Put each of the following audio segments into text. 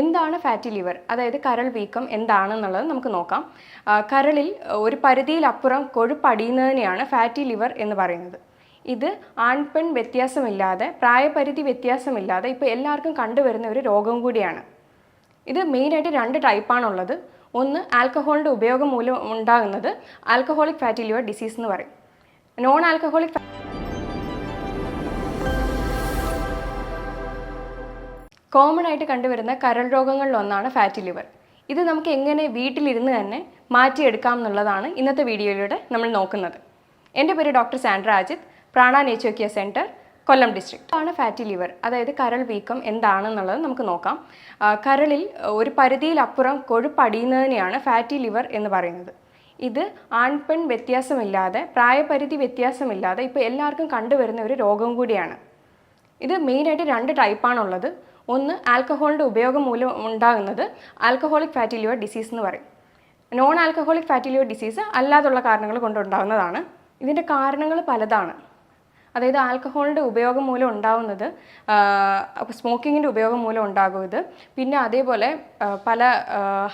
എന്താണ് fatty liver അതായത് കരൾ വീക്കം എന്താണെന്നുള്ളത് നമുക്ക് നോക്കാം. കരളിൽ ഒരു പരിധിയിലപ്പുറം കൊഴുപ്പടിയുന്നതിനെയാണ് ഫാറ്റി ലിവർ എന്ന് പറയുന്നത്. ഇത് ആൺ പെൺ വ്യത്യാസമില്ലാതെ പ്രായപരിധി വ്യത്യാസമില്ലാതെ ഇപ്പോൾ എല്ലാവർക്കും കണ്ടുവരുന്ന ഒരു രോഗം കൂടിയാണ്. ഇത് മെയിനായിട്ട് രണ്ട് ടൈപ്പാണുള്ളത് ഒന്ന് ആൽക്കഹോളിന്റെ ഉപയോഗം മൂലം ഉണ്ടാകുന്നത് ആൽക്കഹോളിക് ഫാറ്റി ലിവർ ഡിസീസ് എന്ന് പറയും. നോൺ ആൽക്കഹോളിക് കോമൺ ആയിട്ട് കണ്ടുവരുന്ന കരൾ രോഗങ്ങളിൽ ഒന്നാണ് ഫാറ്റി ലിവർ ഇത് നമുക്ക് എങ്ങനെ വീട്ടിലിരുന്ന് തന്നെ മാറ്റിയെടുക്കാം എന്നുള്ളതാണ് ഇന്നത്തെ വീഡിയോയിലൂടെ നമ്മൾ നോക്കുന്നത്. എന്റെ പേര് ഡോക്ടർ സാൻഡ്ര അജിത് പ്രാണ നേച്ചോക്കിയ സെന്റർ കൊല്ലം ഡിസ്ട്രിക്റ്റ് ആണ് ഫാറ്റി ലിവർ അതായത് കരൾ വീക്കം എന്താണെന്നുള്ളത് നമുക്ക് നോക്കാം. കരളിൽ ഒരു പരിധിയിലപ്പുറം കൊഴുപ്പടിയുന്നതിനെയാണ് ഫാറ്റി ലിവർ എന്ന് പറയുന്നത്. ഇത് ആൺപെൺ വ്യത്യാസമില്ലാതെ പ്രായപരിധി വ്യത്യാസമില്ലാതെ ഇപ്പോൾ എല്ലാവർക്കും കണ്ടുവരുന്ന ഒരു രോഗം കൂടിയാണ്. ഇത് മെയിനായിട്ട് രണ്ട് ടൈപ്പാണുള്ളത് ഒന്ന് ആൽക്കഹോളിന്റെ ഉപയോഗം മൂലം ഉണ്ടാകുന്നത് ആൽക്കഹോളിക് ഫാറ്റി ലിവർ ഡിസീസ് എന്ന് പറയും. Non alcoholic fatty liver disease അല്ലാതുള്ള കാരണങ്ങൾ കൊണ്ടുണ്ടാകുന്നതാണ് ഇതിന്റെ കാരണങ്ങൾ പലതാണ്. അതായത് ആൽക്കഹോളിന്റെ ഉപയോഗം മൂലം ഉണ്ടാവുന്നത് സ്മോക്കിങ്ങിന്റെ ഉപയോഗം മൂലം ഉണ്ടാകും ഇത് പിന്നെ അതേപോലെ പല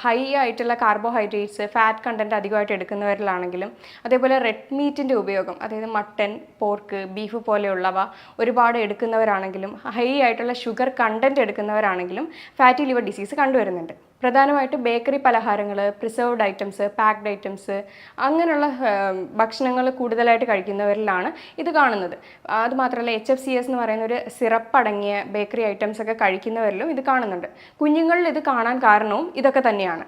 ഹൈ ആയിട്ടുള്ള കാർബോഹൈഡ്രേറ്റ്സ് ഫാറ്റ് കണ്ടന്റ് അധികമായിട്ട് എടുക്കുന്നവരിലാണെങ്കിലും അതേപോലെ റെഡ് മീറ്റിന്റെ ഉപയോഗം അതായത് മട്ടൻ പോർക്ക് ബീഫ് പോലെയുള്ളവ ഒരുപാട് എടുക്കുന്നവരാണെങ്കിലും ഹൈ ആയിട്ടുള്ള ഷുഗർ കണ്ടന്റ് എടുക്കുന്നവരാണെങ്കിലും ഫാറ്റി ലിവർ ഡിസീസ് കണ്ടുവരുന്നുണ്ട്. പ്രധാനമായിട്ട് ബേക്കറി പലഹാരങ്ങൾ പ്രിസർവ്ഡ് ഐറ്റംസ് പാക്ഡ് ഐറ്റംസ് അങ്ങനെയുള്ള ഭക്ഷണങ്ങൾ കൂടുതലായിട്ട് കഴിക്കുന്നവരിലാണ് ഇത് കാണുന്നത്. അതുമാത്രമല്ല എച്ച് എഫ് സി എസ് എന്ന് പറയുന്ന ഒരു സിറപ്പ് അടങ്ങിയ ബേക്കറി ഐറ്റംസ് ഒക്കെ കഴിക്കുന്നവരിലും ഇത് കാണുന്നുണ്ട്. കുഞ്ഞുങ്ങളിൽ ഇത് കാണാൻ കാരണവും ഇതൊക്കെ തന്നെയാണ്.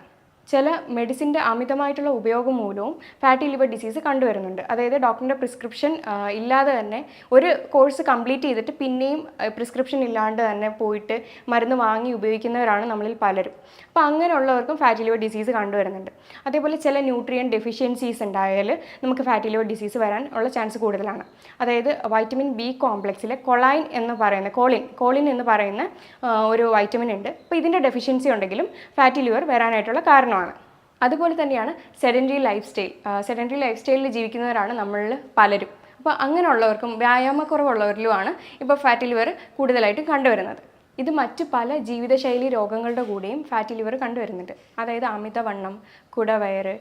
ചില മെഡിസിന്റെ അമിതമായിട്ടുള്ള ഉപയോഗം മൂലവും ഫാറ്റി ലിവർ ഡിസീസ് കണ്ടുവരുന്നുണ്ട്. അതായത് ഡോക്ടറിന്റെ പ്രിസ്ക്രിപ്ഷൻ ഇല്ലാതെ തന്നെ ഒരു കോഴ്സ് കംപ്ലീറ്റ് ചെയ്തിട്ട് പിന്നെയും പ്രിസ്ക്രിപ്ഷൻ ഇല്ലാണ്ട് തന്നെ പോയിട്ട് മരുന്ന് വാങ്ങി ഉപയോഗിക്കുന്നവരാണ് നമ്മളിൽ പലരും. അപ്പോൾ അങ്ങനെയുള്ളവർക്കും ഫാറ്റി ലിവർ ഡിസീസ് കണ്ടുവരുന്നുണ്ട്. അതേപോലെ ചില ന്യൂട്രിയൻ ഡെഫിഷ്യൻസീസ് ഉണ്ടായാൽ നമുക്ക് ഫാറ്റി ലിവർ ഡിസീസ് വരാൻ ഉള്ള ചാൻസ് കൂടുതലാണ്. അതായത് വൈറ്റമിൻ ബി കോംപ്ലക്സിലെ കൊളൈൻ എന്ന് പറയുന്ന കോളിൻ കോളിൻ എന്ന് പറയുന്ന ഒരു വൈറ്റമിൻ ഉണ്ട്. അപ്പോൾ ഇതിന്റെ ഡെഫിഷ്യൻസി ഉണ്ടെങ്കിലും ഫാറ്റി ലിവർ വരാനായിട്ടുള്ള കാരണമാണ്. അതുപോലെ തന്നെയാണ് sedentary life style sedentary life സ്റ്റൈലിൽ ജീവിക്കുന്നവരാണ് നമ്മളിൽ പലരും. അപ്പോൾ അങ്ങനെയുള്ളവർക്കും വ്യായാമക്കുറവുള്ളവരിലുമാണ് ഇപ്പോൾ ഫാറ്റി ലിവർ കൂടുതലായിട്ടും കണ്ടുവരുന്നത്. ഇത് മറ്റ് പല ജീവിതശൈലി രോഗങ്ങളുടെ കൂടെയും ഫാറ്റി ലിവർ കണ്ടുവരുന്നുണ്ട്. അതായത് അമിതവണ്ണം കുടവയറ്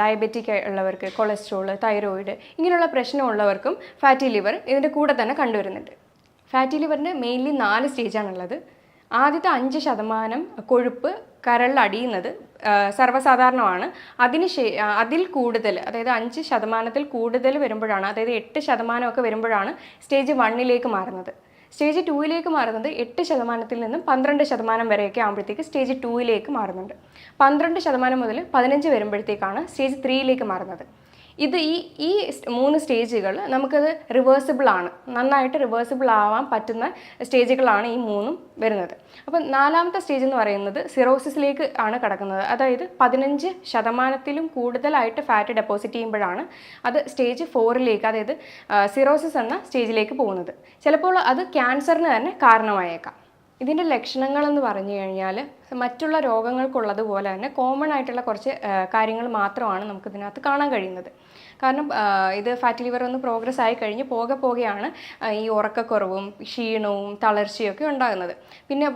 ഡയബറ്റിക് ഉള്ളവർക്ക് കൊളസ്ട്രോൾ തൈറോയിഡ് ഇങ്ങനെയുള്ള പ്രശ്നമുള്ളവർക്കും ഫാറ്റി ലിവർ ഇതിന്റെ കൂടെ തന്നെ കണ്ടുവരുന്നുണ്ട്. ഫാറ്റി ലിവറിന് മെയിൻലി നാല് സ്റ്റേജാണുള്ളത് ആദ്യത്തെ അഞ്ച് ശതമാനം കൊഴുപ്പ് കരളിൽ അടിയുന്നത് സർവസാധാരണമാണ്. അതിന് അതിൽ കൂടുതൽ അതായത് അഞ്ച് ശതമാനത്തിൽ കൂടുതൽ വരുമ്പോഴാണ് അതായത് എട്ട് ശതമാനമൊക്കെ വരുമ്പോഴാണ് സ്റ്റേജ് വണ്ണിലേക്ക് മാറുന്നത്. സ്റ്റേജ് ടൂവിലേക്ക് മാറുന്നത് എട്ട് ശതമാനത്തിൽ നിന്നും പന്ത്രണ്ട് ശതമാനം വരെയൊക്കെ ആകുമ്പോഴത്തേക്ക് സ്റ്റേജ് ടൂയിലേക്ക് മാറുന്നുണ്ട്. പന്ത്രണ്ട് ശതമാനം മുതൽ പതിനഞ്ച് വരുമ്പോഴത്തേക്കാണ് സ്റ്റേജ് ത്രീയിലേക്ക് മാറുന്നത്. ഇത് ഈ ഈ മൂന്ന് സ്റ്റേജുകൾ നമുക്കത് റിവേഴ്സിബിൾ ആണ്. നന്നായിട്ട് റിവേഴ്സിബിൾ ആവാൻ പറ്റുന്ന സ്റ്റേജുകളാണ് ഈ മൂന്നും വരുന്നത്. അപ്പം നാലാമത്തെ സ്റ്റേജ് എന്ന് പറയുന്നത് സിറോസിസിലേക്ക് ആണ് കടക്കുന്നത്. അതായത് പതിനഞ്ച് ശതമാനത്തിലും കൂടുതലായിട്ട് ഫാറ്റ് ഡെപ്പോസിറ്റ് ചെയ്യുമ്പോഴാണ് അത് സ്റ്റേജ് ഫോറിലേക്ക് അതായത് സിറോസിസ് എന്ന സ്റ്റേജിലേക്ക് പോകുന്നത്. ചിലപ്പോൾ അത് ക്യാൻസറിന് തന്നെ കാരണമായേക്കാം. ഇതിന്റെ ലക്ഷണങ്ങൾ എന്ന് പറഞ്ഞു കഴിഞ്ഞാൽ മറ്റുള്ള രോഗങ്ങൾക്കുള്ളതുപോലെ തന്നെ കോമൺ ആയിട്ടുള്ള കുറച്ച് കാര്യങ്ങൾ മാത്രമാണ് നമുക്കിതിനകത്ത് കാണാൻ കഴിയുന്നത്. കാരണം ഇത് ഫാറ്റി ലിവർ ഒന്ന് പ്രോഗ്രസ് ആയി കഴിഞ്ഞ് പോകെ പോകെയാണ് ഈ ഉറക്കക്കുറവും ക്ഷീണവും തളർച്ചയും ഒക്കെ ഉണ്ടാകുന്നത്. പിന്നെ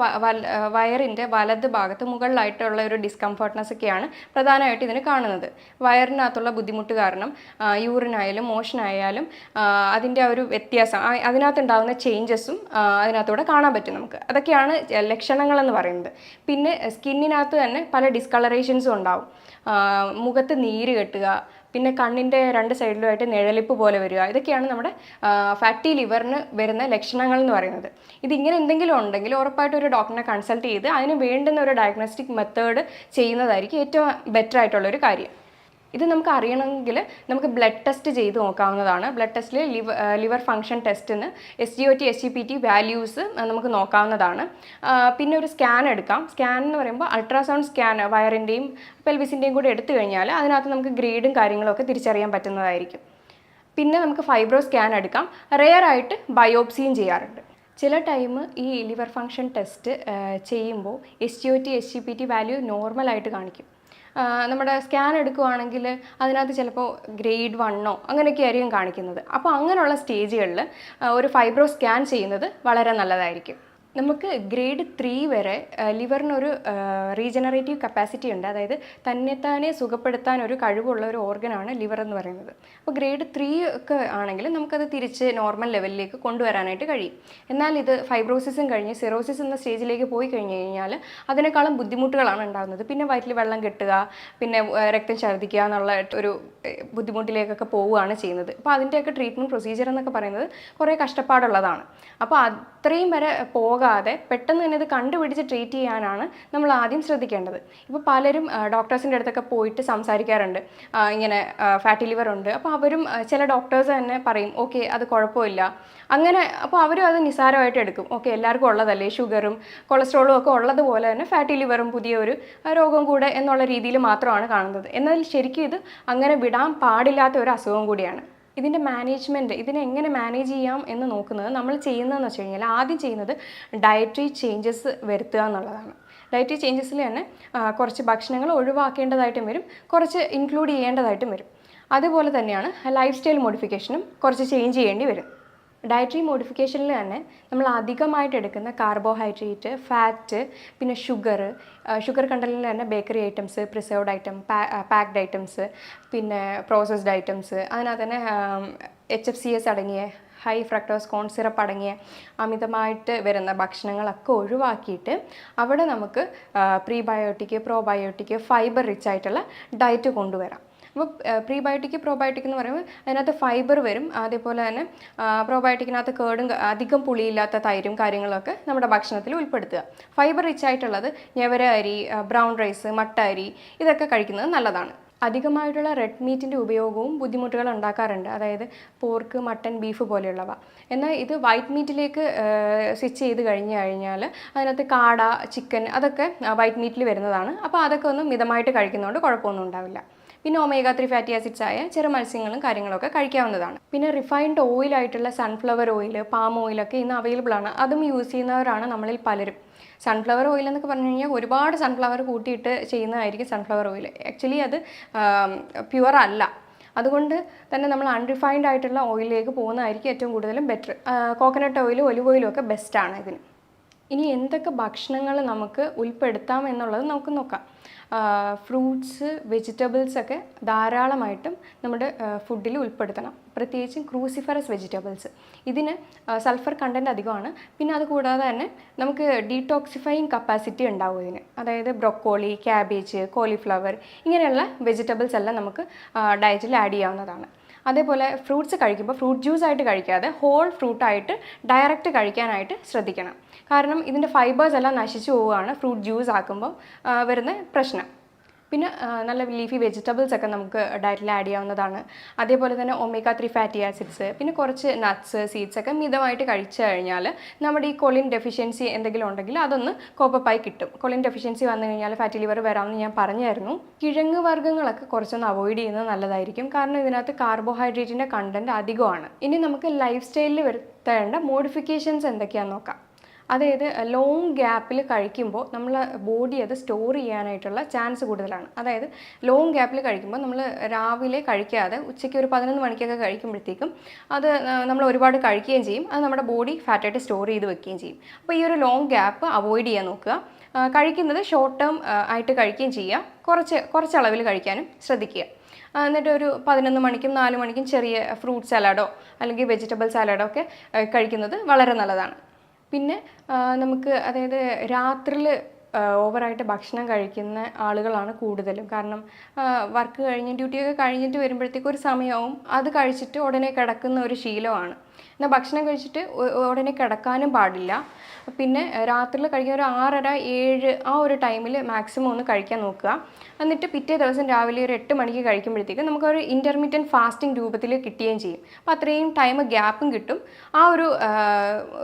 വയറിന്റെ വലത് ഭാഗത്ത് മുകളിലായിട്ടുള്ള ഒരു ഡിസ്കംഫർട്ട്നെസ് ഒക്കെയാണ് പ്രധാനമായിട്ട് ഇതിന് കാണുന്നത്. വയറിനകത്തുള്ള ബുദ്ധിമുട്ട് കാരണം യൂറിനായാലും മോഷനായാലും അതിന്റെ ആ ഒരു വ്യത്യാസം അതിനകത്തുണ്ടാകുന്ന ചേഞ്ചസും അതിനകത്തൂടെ കാണാൻ പറ്റും നമുക്ക്. അതൊക്കെയാണ് ലക്ഷണങ്ങളെന്ന് പറയുന്നത്. പിന്നെ സ്കിന്നിനകത്ത് തന്നെ പല ഡിസ്കളറേഷൻസും ഉണ്ടാവും. മുഖത്ത് നീര് കെട്ടുക പിന്നെ കണ്ണിന്റെ രണ്ട് സൈഡിലുമായിട്ട് നിഴലിപ്പ് പോലെ വരിക. ഇതൊക്കെയാണ് നമ്മുടെ ഫാറ്റി ലിവറിന് വരുന്ന ലക്ഷണങ്ങൾ എന്ന് പറയുന്നത്. ഇതിങ്ങനെ എന്തെങ്കിലും ഉണ്ടെങ്കിൽ ഉറപ്പായിട്ട് ഒരു ഡോക്ടറിനെ കൺസൾട്ട് ചെയ്ത് അതിന് വേണ്ടുന്ന ഒരു ഡയഗ്നോസ്റ്റിക് മെത്തേഡ് ചെയ്യുന്നതായിരിക്കും ഏറ്റവും ബെറ്റർ ആയിട്ടുള്ളൊരു കാര്യം. ഇത് നമുക്ക് അറിയണമെങ്കിൽ നമുക്ക് ബ്ലഡ് ടെസ്റ്റ് ചെയ്ത് നോക്കാവുന്നതാണ്. ബ്ലഡ് ടെസ്റ്റിൽ ലിവർ ലിവർ ഫംഗ്ഷൻ ടെസ്റ്റിന് S G O T S G P T values നമുക്ക് നോക്കാവുന്നതാണ്. പിന്നെ ഒരു സ്കാൻ എടുക്കാം. സ്കാൻ എന്ന് പറയുമ്പോൾ അൾട്രാസൗണ്ട് സ്കാൻ വയറിന്റെയും പെൽവിസിന്റെയും കൂടി എടുത്തു കഴിഞ്ഞാൽ അതിനകത്ത് നമുക്ക് ഗ്രീഡും കാര്യങ്ങളൊക്കെ തിരിച്ചറിയാൻ പറ്റുന്നതായിരിക്കും. പിന്നെ നമുക്ക് ഫൈബ്രോ സ്കാൻ എടുക്കാം. റെയർ ആയിട്ട് ബയോപ്സിയും ചെയ്യാറുണ്ട്. ചില ടൈം ഈ ലിവർ ഫങ്ഷൻ ടെസ്റ്റ് ചെയ്യുമ്പോൾ S G O T S G P T value നോർമലായിട്ട് കാണിക്കും. നമ്മുടെ സ്കാൻ എടുക്കുവാണെങ്കിൽ അതിനകത്ത് ചിലപ്പോൾ ഗ്രേഡ് വണ്ണോ അങ്ങനെയൊക്കെ ആയിരിക്കും കാണിക്കുന്നത്. അപ്പോൾ അങ്ങനെയുള്ള സ്റ്റേജുകളിൽ ഒരു ഫൈബ്രോ സ്കാൻ ചെയ്യുന്നത് വളരെ നല്ലതായിരിക്കും. നമുക്ക് ഗ്രേഡ് ത്രീ വരെ ലിവറിനൊരു റീജനറേറ്റീവ് കപ്പാസിറ്റി ഉണ്ട്. അതായത് തന്നെത്താനെ സുഖപ്പെടുത്താൻ ഒരു കഴിവുള്ള ഒരു ഓർഗനാണ് ലിവർ എന്ന് പറയുന്നത്. അപ്പോൾ ഗ്രേഡ് ത്രീ ഒക്കെ ആണെങ്കിൽ നമുക്കത് തിരിച്ച് നോർമൽ ലെവലിലേക്ക് കൊണ്ടുവരാനായിട്ട് കഴിയും. എന്നാൽ ഇത് ഫൈബ്രോസിസും കഴിഞ്ഞ് സിറോസിസ് എന്ന സ്റ്റേജിലേക്ക് പോയി കഴിഞ്ഞ് കഴിഞ്ഞാൽ അതിനേക്കാളും ബുദ്ധിമുട്ടുകളാണ് ഉണ്ടാകുന്നത്. പിന്നെ വയറ്റിൽ വെള്ളം കെട്ടുക പിന്നെ രക്തം ഛർദ്ദിക്കുക എന്നുള്ള ഒരു ബുദ്ധിമുട്ടിലേക്കൊക്കെ പോവുകയാണ് ചെയ്യുന്നത്. അപ്പോൾ അതിന്റെയൊക്കെ ട്രീറ്റ്മെന്റ് പ്രൊസീജിയർ എന്നൊക്കെ പറയുന്നത് കുറേ കഷ്ടപ്പാടുള്ളതാണ്. അപ്പോൾ അത്രയും വരെ പോകാതെ പെട്ടെന്ന് തന്നെ ഇത് കണ്ടുപിടിച്ച് ട്രീറ്റ് ചെയ്യാനാണ് നമ്മൾ ആദ്യം ശ്രദ്ധിക്കേണ്ടത്. ഇപ്പോൾ പലരും ഡോക്ടേഴ്സിന്റെ അടുത്തൊക്കെ പോയിട്ട് സംസാരിക്കാറുണ്ട്. ഇങ്ങനെ ഫാറ്റി ലിവർ ഉണ്ട്. അപ്പോൾ അവരും ചില ഡോക്ടേഴ്സ് തന്നെ പറയും ഓക്കെ അത് കുഴപ്പമില്ല. അങ്ങനെ അപ്പോൾ അവരും അത് നിസ്സാരമായിട്ട് എടുക്കും. ഓക്കെ എല്ലാവർക്കും ഉള്ളതല്ലേ? ഷുഗറും കൊളസ്ട്രോളും ഒക്കെ ഉള്ളതുപോലെ തന്നെ ഫാറ്റി ലിവറും പുതിയൊരു രോഗം കൂടെ എന്നുള്ള രീതിയിൽ മാത്രമാണ് കാണുന്നത്. എന്നാൽ ശരിക്കും ഇത് അങ്ങനെ വിടാൻ പാടില്ലാത്ത ഒരു അസുഖം കൂടിയാണ്. ഇതിന്റെ മാനേജ്മെന്റ് ഇതിനെ എങ്ങനെ മാനേജ് ചെയ്യാം എന്ന് നോക്കുന്നത് നമ്മൾ ചെയ്യുന്നതെന്ന് വെച്ച് കഴിഞ്ഞാൽ ആദ്യം ചെയ്യുന്നത് ഡയറ്ററി ചേഞ്ചസ് വരുത്തുക എന്നുള്ളതാണ്. ഡയറ്ററി ചേഞ്ചസിൽ തന്നെ കുറച്ച് ഭക്ഷണങ്ങൾ ഒഴിവാക്കേണ്ടതായിട്ടും വരും. കുറച്ച് ഇൻക്ലൂഡ് ചെയ്യേണ്ടതായിട്ടും വരും. അതുപോലെ തന്നെയാണ് ലൈഫ് സ്റ്റൈൽ മോഡിഫിക്കേഷനും കുറച്ച് ചേഞ്ച് ചെയ്യേണ്ടി വരും. ഡയറ്ററി മോഡിഫിക്കേഷനിൽ തന്നെ നമ്മൾ അധികമായിട്ട് എടുക്കുന്ന കാർബോഹൈഡ്രേറ്റ് ഫാറ്റ് പിന്നെ ഷുഗർ ഷുഗർ കണ്ടലിൽ തന്നെ bakery items preserved item packed items പിന്നെ പ്രോസസ്ഡ് ഐറ്റംസ് അതിനകത്ത് തന്നെ എച്ച് എഫ് സി എസ് അടങ്ങിയ ഹൈ ഫ്രക്ടോസ് കോൺ സിറപ്പ് അടങ്ങിയ അമിതമായിട്ട് വരുന്ന ഭക്ഷണങ്ങളൊക്കെ ഒഴിവാക്കിയിട്ട് അവിടെ നമുക്ക് പ്രീബയോട്ടിക് പ്രോബയോട്ടിക് ഫൈബർ റിച്ച് ആയിട്ടുള്ള ഡയറ്റ് കൊണ്ടുവരാം. അപ്പോൾ പ്രീബയോട്ടിക് പ്രോബയോട്ടിക് എന്ന് പറയുമ്പോൾ അതിനകത്ത് ഫൈബർ വരും. അതേപോലെ തന്നെ പ്രോബയോട്ടിക്കിനകത്ത് കേടും അധികം പുളിയില്ലാത്ത തൈരും കാര്യങ്ങളൊക്കെ നമ്മുടെ ഭക്ഷണത്തിൽ ഉൾപ്പെടുത്തുക. ഫൈബർ റിച്ച് ആയിട്ടുള്ളത് ഞവര അരി ബ്രൗൺ റൈസ് മട്ട അരി ഇതൊക്കെ കഴിക്കുന്നത് നല്ലതാണ്. അധികമായിട്ടുള്ള റെഡ് മീറ്റിന്റെ ഉപയോഗവും ബുദ്ധിമുട്ടുകൾ ഉണ്ടാക്കാറുണ്ട്. അതായത് പോർക്ക് മട്ടൻ ബീഫ് പോലെയുള്ളവ. എന്നാൽ ഇത് വൈറ്റ് മീറ്റിലേക്ക് സ്വിച്ച് ചെയ്ത് കഴിഞ്ഞു കഴിഞ്ഞാൽ അതിനകത്ത് കാട ചിക്കൻ അതൊക്കെ വൈറ്റ് മീറ്റിൽ വരുന്നതാണ്. അപ്പോൾ അതൊക്കെ ഒന്ന് മിതമായിട്ട് കഴിക്കുന്നതുകൊണ്ട് കുഴപ്പമൊന്നും ഉണ്ടാവില്ല. പിന്നെ ഒമേഗ ത്രീ ഫാറ്റി ആസിഡ്സ് ആയ ചെറു മത്സ്യങ്ങളും കാര്യങ്ങളൊക്കെ കഴിക്കാവുന്നതാണ്. പിന്നെ റിഫൈൻഡ് ഓയിലായിട്ടുള്ള സൺഫ്ലവർ ഓയിൽ പാം ഓയിലൊക്കെ ഇന്ന് അവൈലബിൾ ആണ്. അതും യൂസ് ചെയ്യുന്നവരാണ് നമ്മളിൽ പലരും. സൺഫ്ലവർ ഓയിൽ എന്നൊക്കെ പറഞ്ഞു കഴിഞ്ഞാൽ ഒരുപാട് സൺഫ്ലവർ കൂട്ടിയിട്ട് ചെയ്യുന്നതായിരിക്കും സൺഫ്ലവർ ഓയിൽ ആക്ച്വലി അത് പ്യുവർ അല്ല. അതുകൊണ്ട് തന്നെ നമ്മൾ അൺറിഫൈൻഡ് ആയിട്ടുള്ള ഓയിലിലേക്ക് പോകുന്നതായിരിക്കും ഏറ്റവും കൂടുതലും ബെറ്റർ കോക്കനട്ട് ഓയിലും ഒലിവ് ഓയിലും ഒക്കെ ബെസ്റ്റാണ് ഇതിന്. ഇനി എന്തൊക്കെ ഭക്ഷണങ്ങൾ നമുക്ക് ഉൾപ്പെടുത്താം എന്നുള്ളത് നമുക്ക് നോക്കാം. ഫ്രൂട്ട്സ് വെജിറ്റബിൾസ് ഒക്കെ ധാരാളമായിട്ടും നമ്മുടെ ഫുഡിൽ ഉൾപ്പെടുത്തണം. പ്രത്യേകിച്ചും ക്രൂസിഫറസ് വെജിറ്റബിൾസ് ഇതിന് സൾഫർ കണ്ടന്റ് അധികമാണ്. പിന്നെ അതുകൂടാതെ തന്നെ നമുക്ക് ഡീടോക്സിഫൈങ് കപ്പാസിറ്റി ഉണ്ടാവും ഇതിന്. അതായത് ബ്രൊക്കോളി ക്യാബേജ് കോളിഫ്ലവർ ഇങ്ങനെയുള്ള വെജിറ്റബിൾസ് എല്ലാം നമുക്ക് ഡയറ്റിൽ ആഡ് ചെയ്യാവുന്നതാണ്. അതേപോലെ ഫ്രൂട്ട്സ് കഴിക്കുമ്പോൾ ഫ്രൂട്ട് ജ്യൂസ് ആയിട്ട് കഴിക്കാതെ ഹോൾ ഫ്രൂട്ടായിട്ട് ഡയറക്റ്റ് കഴിക്കാനായിട്ട് ശ്രദ്ധിക്കണം. കാരണം ഇതിന്റെ ഫൈബേഴ്സ് എല്ലാം നശിച്ചു പോവുകയാണ്. ഫ്രൂട്ട് ജ്യൂസ് ആക്കുമ്പോൾ വരുന്ന പ്രശ്നം. പിന്നെ നല്ല ലീഫി വെജിറ്റബിൾസ് ഒക്കെ നമുക്ക് ഡയറ്റിൽ ആഡ് ചെയ്യാവുന്നതാണ്. അതേപോലെ തന്നെ ഒമേഗ ത്രീ ഫാറ്റി ആസിഡ്സ് പിന്നെ കുറച്ച് നട്ട്സ് സീഡ്സ് ഒക്കെ മിതമായിട്ട് കഴിച്ചു കഴിഞ്ഞാൽ നമ്മുടെ ഈ കൊളിൻ ഡെഫിഷ്യൻസി എന്തെങ്കിലും ഉണ്ടെങ്കിൽ അതൊന്ന് കോപ്പപ്പായി കിട്ടും. കൊളിൻ ഡെഫിഷ്യൻസി വന്നു കഴിഞ്ഞാൽ ഫാറ്റി ലിവർ വരാമെന്ന് ഞാൻ പറഞ്ഞായിരുന്നു. കിഴങ്ങ് വർഗങ്ങളൊക്കെ കുറച്ചൊന്ന് അവോയ്ഡ് ചെയ്യുന്നത് നല്ലതായിരിക്കും. കാരണം ഇതിനകത്ത് കാർബോഹൈഡ്രേറ്റിന്റെ കണ്ടന്റ് അധികമാണ്. ഇനി നമുക്ക് ലൈഫ് സ്റ്റൈലിൽ വരുത്തേണ്ട മോഡിഫിക്കേഷൻസ് എന്തൊക്കെയാണെന്ന് നോക്കാം. അതായത് ലോങ് ഗ്യാപ്പിൽ കഴിക്കുമ്പോൾ നമ്മൾ ബോഡി അത് സ്റ്റോർ ചെയ്യാനായിട്ടുള്ള ചാൻസ് കൂടുതലാണ്. അതായത് ലോങ് ഗ്യാപ്പിൽ കഴിക്കുമ്പോൾ നമ്മൾ രാവിലെ കഴിക്കാതെ ഉച്ചയ്ക്ക് ഒരു പതിനൊന്ന് മണിക്കൊക്കെ കഴിക്കുമ്പോഴത്തേക്കും അത് നമ്മൾ ഒരുപാട് കഴിക്കുകയും ചെയ്യും. അത് നമ്മുടെ ബോഡി ഫാറ്റായിട്ട് സ്റ്റോർ ചെയ്ത് വെക്കുകയും ചെയ്യും. അപ്പോൾ ഈ ഒരു ലോങ് ഗ്യാപ്പ് അവോയ്ഡ് ചെയ്യാൻ നോക്കുക. കഴിക്കുന്നത് ഷോർട്ട് ടേം ആയിട്ട് കഴിക്കുകയും ചെയ്യുക. കുറച്ച് കുറച്ച് അളവിൽ കഴിക്കാനും ശ്രദ്ധിക്കുക. എന്നിട്ട് ഒരു പതിനൊന്ന് മണിക്കും നാല് മണിക്കും ചെറിയ ഫ്രൂട്ട് സാലാഡോ അല്ലെങ്കിൽ വെജിറ്റബിൾ സാലാഡോ ഒക്കെ കഴിക്കുന്നത് വളരെ നല്ലതാണ്. പിന്നെ നമുക്ക് അതായത് രാത്രിയിൽ ഓവറായിട്ട് ഭക്ഷണം കഴിക്കുന്ന ആളുകളാണ് കൂടുതലും. കാരണം വർക്ക് കഴിഞ്ഞ് ഡ്യൂട്ടിയൊക്കെ കഴിഞ്ഞിട്ട് വരുമ്പോഴത്തേക്കും ഒരു സമയവും അത് കഴിച്ചിട്ട് ഉടനെ കിടക്കുന്ന ഒരു ശീലമാണ്. എന്നാൽ ഭക്ഷണം കഴിച്ചിട്ട് ഉടനെ കിടക്കാനും പാടില്ല. പിന്നെ രാത്രിയിൽ കഴിക്കാൻ ഒരു ആറര ഏഴ് ആ ഒരു ടൈമിൽ മാക്സിമം ഒന്ന് കഴിക്കാൻ നോക്കുക. എന്നിട്ട് പിറ്റേ ദിവസം രാവിലെ ഒരു എട്ട് മണിക്ക് കഴിക്കുമ്പോഴത്തേക്കും നമുക്കൊരു ഇന്റർമീഡിയന്റ് ഫാസ്റ്റിംഗ് രൂപത്തിൽ കിട്ടുകയും ചെയ്യും. അപ്പോൾ അത്രയും ടൈം ഗ്യാപ്പും കിട്ടും. ആ ഒരു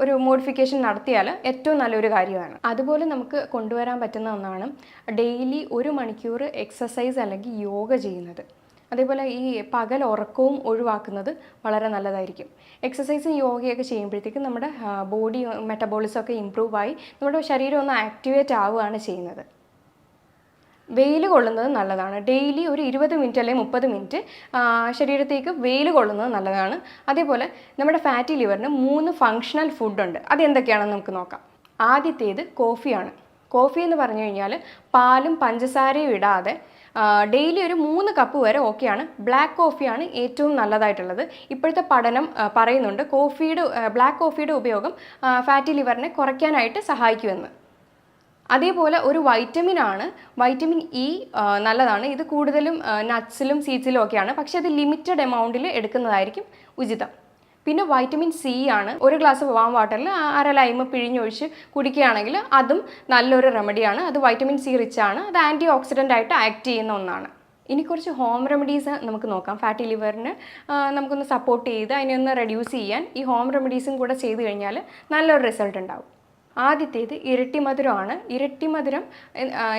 ഒരു മോഡിഫിക്കേഷൻ നടത്തിയാൽ ഏറ്റവും നല്ലൊരു കാര്യമാണ്. അതുപോലെ നമുക്ക് കൊണ്ടുവരാൻ പറ്റുന്ന ഒന്നാണ് ഡെയിലി ഒരു മണിക്കൂർ എക്സസൈസ് അല്ലെങ്കിൽ യോഗ ചെയ്യുന്നത്. അതേപോലെ ഈ പകൽ ഉറക്കവും ഒഴിവാക്കുന്നത് വളരെ നല്ലതായിരിക്കും. എക്സസൈസും യോഗയൊക്കെ ചെയ്യുമ്പോഴത്തേക്കും നമ്മുടെ ബോഡി മെറ്റബോളിസം ഒക്കെ ഇമ്പ്രൂവ് ആയി നമ്മുടെ ശരീരം ഒന്ന് ആക്ടിവേറ്റ് ആവുകയാണ് ചെയ്യുന്നത്. വെയിൽ കൊള്ളുന്നത് നല്ലതാണ്. ഡെയിലി ഒരു ഇരുപത് മിനിറ്റ് അല്ലെങ്കിൽ മുപ്പത് മിനിറ്റ് ശരീരത്തേക്ക് വെയിൽ കൊള്ളുന്നത് നല്ലതാണ്. അതേപോലെ നമ്മുടെ ഫാറ്റി ലിവറിന് മൂന്ന് ഫങ്ഷണൽ ഫുഡുണ്ട് അതെന്തൊക്കെയാണെന്ന് നമുക്ക് നോക്കാം. ആദ്യത്തേത് കോഫിയാണ് കോഫി എന്ന് പറഞ്ഞു കഴിഞ്ഞാൽ പാലും പഞ്ചസാരയും ഇടാതെ ഡെയിലി ഒരു മൂന്ന് കപ്പ് വരെ ഓക്കെയാണ്. ബ്ലാക്ക് കോഫിയാണ് ഏറ്റവും നല്ലതായിട്ടുള്ളത്. ഇപ്പോഴത്തെ പഠനം പറയുന്നുണ്ട് കോഫിയുടെ ബ്ലാക്ക് കോഫിയുടെ ഉപയോഗം ഫാറ്റി ലിവറിനെ കുറയ്ക്കാനായിട്ട് സഹായിക്കുമെന്ന്. അതേപോലെ ഒരു വൈറ്റമിൻ ആണ് വൈറ്റമിൻ ഇ നല്ലതാണ്. ഇത് കൂടുതലും നട്ട്സിലും സീഡ്സിലും ഒക്കെയാണ്. പക്ഷേ അത് ലിമിറ്റഡ് എമൗണ്ടിൽ എടുക്കുന്നതായിരിക്കും ഉചിതം. പിന്നെ വൈറ്റമിൻ സി ആണ്. ഒരു ഗ്ലാസ് വാം വാട്ടറിൽ അര ലൈമ് പിഴിഞ്ഞൊഴിച്ച് കുടിക്കുകയാണെങ്കിൽ അതും നല്ലൊരു റെമഡിയാണ് അത് വൈറ്റമിൻ സി റിച്ച് ആണ്. അത് ആന്റി ഓക്സിഡന്റ് ആയിട്ട് ആക്ട് ചെയ്യുന്ന ഒന്നാണ്. ഇനി കുറച്ച് ഹോം റെമഡീസ് നമുക്ക് നോക്കാം. ഫാറ്റി ലിവറിന് നമുക്കൊന്ന് സപ്പോർട്ട് ചെയ്ത് അതിനെ ഒന്ന് റെഡ്യൂസ് ചെയ്യാൻ ഈ ഹോം റെമഡീസും കൂടെ ചെയ്ത് കഴിഞ്ഞാൽ നല്ലൊരു റിസൾട്ട് ഉണ്ടാവും. ആദ്യത്തേത് മധുരം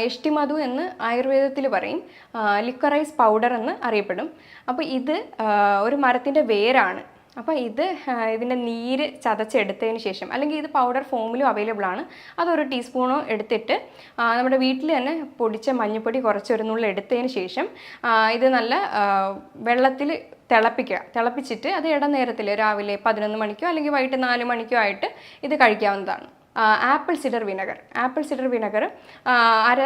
എഷ്ടി മധു എന്ന് ആയുർവേദത്തിൽ പറയും. ലിക്വറൈസ് പൗഡർ എന്ന് അറിയപ്പെടും. അപ്പോൾ ഇത് ഒരു മരത്തിന്റെ വേരാണ്. അപ്പോൾ ഇത് ഇതിന്റെ നീര് ചതച്ചെടുത്തതിന് ശേഷം അല്ലെങ്കിൽ ഇത് പൗഡർ ഫോമിലും അവൈലബിൾ ആണ്. അതൊരു ടീസ്പൂണോ എടുത്തിട്ട് നമ്മുടെ വീട്ടിൽ തന്നെ പൊടിച്ച മഞ്ഞൾപ്പൊടി കുറച്ചൊരു നുള്ളിൽ എടുത്തതിന് ശേഷം ഇത് നല്ല വെള്ളത്തിൽ തിളപ്പിക്കുക. തിളപ്പിച്ചിട്ട് അത് ഇടനേരത്തിൽ രാവിലെ പതിനൊന്ന് മണിക്കോ അല്ലെങ്കിൽ വൈകിട്ട് നാല് മണിക്കോ ആയിട്ട് ഇത് കഴിക്കാവുന്നതാണ്. Apple cider vinegar. Apple cider vinegar അര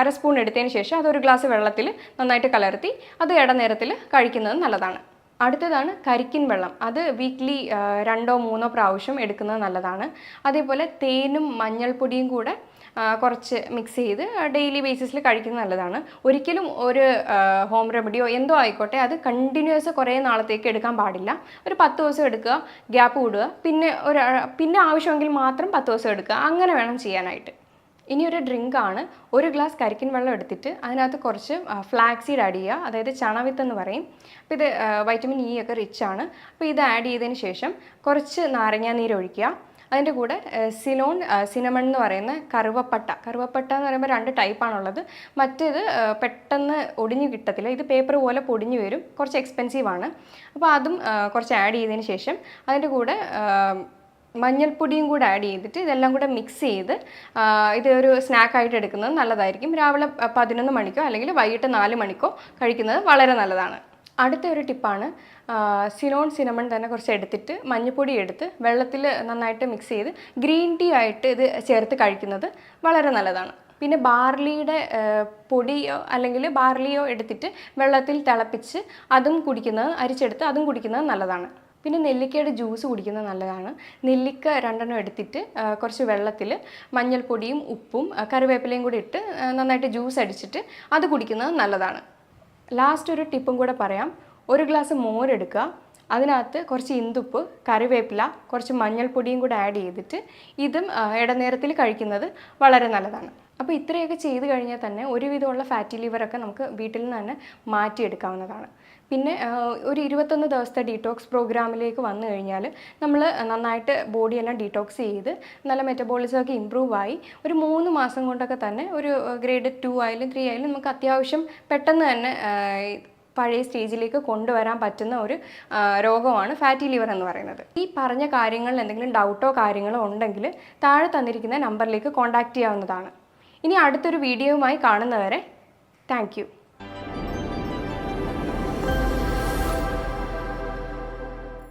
അര സ്പൂൺ എടുത്തതിന് ശേഷം അതൊരു ഗ്ലാസ് വെള്ളത്തിൽ നന്നായിട്ട് കലർത്തി അത് ഇടനേരത്തിൽ കഴിക്കുന്നത് നല്ലതാണ്. അടുത്തതാണ് കരിക്കിൻ വെള്ളം. അത് വീക്ക്ലി രണ്ടോ മൂന്നോ പ്രാവശ്യം എടുക്കുന്നത് നല്ലതാണ്. അതേപോലെ തേനും മഞ്ഞൾപ്പൊടിയും കൂടെ കുറച്ച് മിക്സ് ചെയ്ത് ഡെയിലി ബേസിസിൽ കഴിക്കുന്നത് നല്ലതാണ്. ഒരിക്കലും ഒരു ഹോം റെമഡിയോ എന്തോ ആയിക്കോട്ടെ അത് കണ്ടിന്യൂസ് കുറേ നാളത്തേക്ക് എടുക്കാൻ പാടില്ല. ഒരു പത്ത് ദിവസം എടുക്കുക ഗ്യാപ്പ് വിടുക പിന്നെ ഒരു പിന്നെ ആവശ്യമെങ്കിൽ മാത്രം പത്ത് ദിവസം എടുക്കുക അങ്ങനെ വേണം ചെയ്യാനായിട്ട്. ഇനി ഒരു ഡ്രിങ്ക് ആണ്. ഒരു ഗ്ലാസ് കരിക്കിൻ വെള്ളം എടുത്തിട്ട് അതിനകത്ത് കുറച്ച് ഫ്ലാക്സീഡ് ആഡ് ചെയ്യുക. അതായത് ചണവിത്ത് എന്ന് പറയും. അപ്പോൾ ഇത് വൈറ്റമിൻ ഇ ഒക്കെ റിച്ച് ആണ്. അപ്പോൾ ഇത് ആഡ് ചെയ്തതിന് ശേഷം കുറച്ച് നാരങ്ങാനീര് ഒഴിക്കുക. അതിന്റെ കൂടെ സിലോൺ സിനമൺ എന്ന് പറയുന്ന കറുവപ്പട്ട. കറുവപ്പട്ട എന്ന് പറയുമ്പോൾ രണ്ട് ടൈപ്പാണുള്ളത് മറ്റേത് പെട്ടെന്ന് ഒടിഞ്ഞു കിട്ടത്തില്ല. ഇത് പേപ്പർ പോലെ പൊടിഞ്ഞു വരും. കുറച്ച് എക്സ്പെൻസീവ് ആണ്. അപ്പോൾ അതും കുറച്ച് ആഡ് ചെയ്തതിന് ശേഷം അതിന്റെ കൂടെ മഞ്ഞൾപ്പൊടിയും കൂടെ ആഡ് ചെയ്തിട്ട് ഇതെല്ലാം കൂടെ മിക്സ് ചെയ്ത് ഇത് ഒരു സ്നാക്കായിട്ട് എടുക്കുന്നത് നല്ലതായിരിക്കും. രാവിലെ പതിനൊന്ന് മണിക്കോ അല്ലെങ്കിൽ വൈകിട്ട് നാല് മണിക്കോ കഴിക്കുന്നത് വളരെ നല്ലതാണ്. അടുത്ത ഒരു ടിപ്പാണ് സിനോൺ സിനമൺ തന്നെ കുറച്ച് എടുത്തിട്ട് മഞ്ഞൾപ്പൊടി എടുത്ത് വെള്ളത്തിൽ നന്നായിട്ട് മിക്സ് ചെയ്ത് ഗ്രീൻ ടീ ആയിട്ട് ഇത് ചേർത്ത് കഴിക്കുന്നത് വളരെ നല്ലതാണ്. പിന്നെ ബാർലിയുടെ പൊടിയോ അല്ലെങ്കിൽ ബാർലിയോ എടുത്തിട്ട് വെള്ളത്തിൽ തിളപ്പിച്ച് അതും കുടിക്കുന്നത് അരിച്ചെടുത്ത് അതും കുടിക്കുന്നത് നല്ലതാണ്. പിന്നെ നെല്ലിക്കയുടെ ജ്യൂസ് കുടിക്കുന്നത് നല്ലതാണ്. നെല്ലിക്ക രണ്ടെണ്ണം എടുത്തിട്ട് കുറച്ച് വെള്ളത്തിൽ മഞ്ഞൾപ്പൊടിയും ഉപ്പും കറിവേപ്പിലയും കൂടി ഇട്ട് നന്നായിട്ട് ജ്യൂസ് അടിച്ചിട്ട് അത് കുടിക്കുന്നത് നല്ലതാണ്. ലാസ്റ്റ് ഒരു ടിപ്പും കൂടെ പറയാം. ഒരു ഗ്ലാസ് മോരെടുക്കുക അതിനകത്ത് കുറച്ച് ഇന്തുപ്പ് കറിവേപ്പില കുറച്ച് മഞ്ഞൾപ്പൊടിയും കൂടെ ആഡ് ചെയ്തിട്ട് ഇതും ഇടനേരത്തിൽ കഴിക്കുന്നത് വളരെ നല്ലതാണ്. അപ്പോൾ ഇത്രയൊക്കെ ചെയ്ത് കഴിഞ്ഞാൽ തന്നെ ഒരുവിധമുള്ള ഫാറ്റി ലിവറൊക്കെ നമുക്ക് വീട്ടിൽ നിന്ന് തന്നെ മാറ്റിയെടുക്കാവുന്നതാണ്. പിന്നെ ഒരു ഇരുപത്തൊന്ന് ദിവസത്തെ ഡീടോക്സ് പ്രോഗ്രാമിലേക്ക് വന്നു കഴിഞ്ഞാൽ നമ്മൾ നന്നായിട്ട് ബോഡിയെല്ലാം ഡീടോക്സ് ചെയ്ത് നല്ല മെറ്റബോളിസം ഒക്കെ ഇമ്പ്രൂവ് ആയി. ഒരു മൂന്ന് മാസം കൊണ്ടൊക്കെ തന്നെ ഒരു ഗ്രേഡ് ടു ആയാലും ത്രീ ആയാലും നമുക്ക് അത്യാവശ്യം പെട്ടെന്ന് തന്നെ പഴയ സ്റ്റേജിലേക്ക് കൊണ്ടുവരാൻ പറ്റുന്ന ഒരു രോഗമാണ് ഫാറ്റി ലിവർ എന്ന് പറയുന്നത്. ഈ പറഞ്ഞ കാര്യങ്ങളിൽ എന്തെങ്കിലും ഡൗട്ടോ കാര്യങ്ങളോ ഉണ്ടെങ്കിൽ താഴെ തന്നിരിക്കുന്ന നമ്പറിലേക്ക് കോൺടാക്റ്റ് ചെയ്യാവുന്നതാണ്. ഇനി അടുത്തൊരു വീഡിയോയുമായി കാണുന്നവരെ താങ്ക്